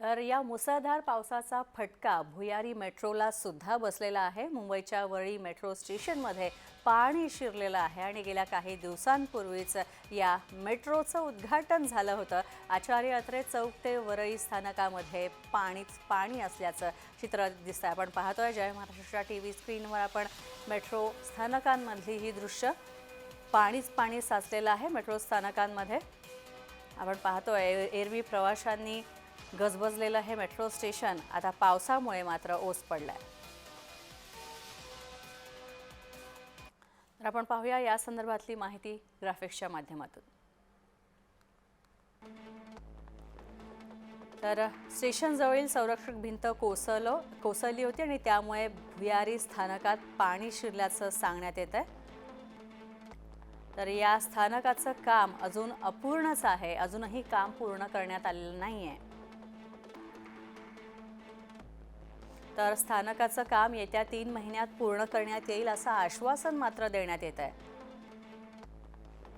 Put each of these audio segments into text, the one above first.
तर या मुसळधार पावसाचा फटका भुयारी मेट्रोला सुद्धा बसलेला आहे. मुंबईच्या वरळी मेट्रो स्टेशनमध्ये पाणी शिरलेलं आहे आणि गेल्या काही दिवसांपूर्वीच या मेट्रोचं उद्घाटन झालं होतं. आचार्य अत्रे चौक ते वरळी स्थानकामध्ये पाणीच पाणी असल्याचं चित्र दिसतं आहे आपण पाहतोय जय महाराष्ट्राच्या टी व्ही स्क्रीनवर आपण मेट्रो स्थानकांमधली ही दृश्य. पाणीच पाणी साचलेलं आहे मेट्रो स्थानकांमध्ये. आपण पाहतोय एरवी प्रवाशांनी गजबजलेलं हे मेट्रो स्टेशन आता पावसामुळे मात्र ओस पडलाय. तर आपण पाहूया या संदर्भातली माहिती ग्राफिक्सच्या माध्यमातून. तर स्टेशनजवळील संरक्षक भिंत कोसलो कोसळली होती आणि त्यामुळे भुयारी स्थानकात पाणी शिरल्याचं सांगण्यात येत आहे. तर या स्थानकाचं काम अजून अपूर्णच आहे. अजूनही काम पूर्ण करण्यात आलेलं नाही आहे तर स्थानकाचं काम येत्या तीन महिन्यात पूर्ण करण्यात येईल असं आश्वासन मात्र देण्यात येत आहे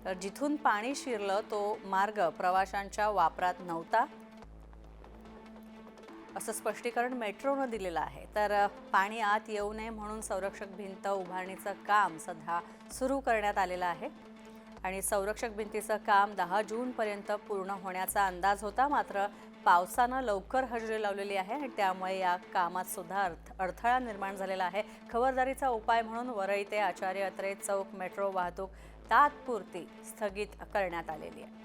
तर जिथून पाणी शिरलं तो मार्ग प्रवाशांच्या वापरात नव्हता. असं स्पष्टीकरण मेट्रोनं दिलेलं आहे. तर पाणी आत येऊ नये म्हणून संरक्षक भिंत उभारणीचं काम सध्या सुरू करण्यात आलेलं आहे. आणि संरक्षक भिंतीचं काम दहा जूनपर्यंत पूर्ण होण्याचा अंदाज होता. मात्र पावसानं लवकर हजेरी लावलेली आहे आणि त्यामुळे या कामात सुद्धा अर्थ अडथळा निर्माण झालेला आहे. खबरदारीचा उपाय म्हणून वरळी ते आचार्य अत्रे चौक मेट्रो वाहतूक तात्पुरती स्थगित करण्यात आलेली आहे.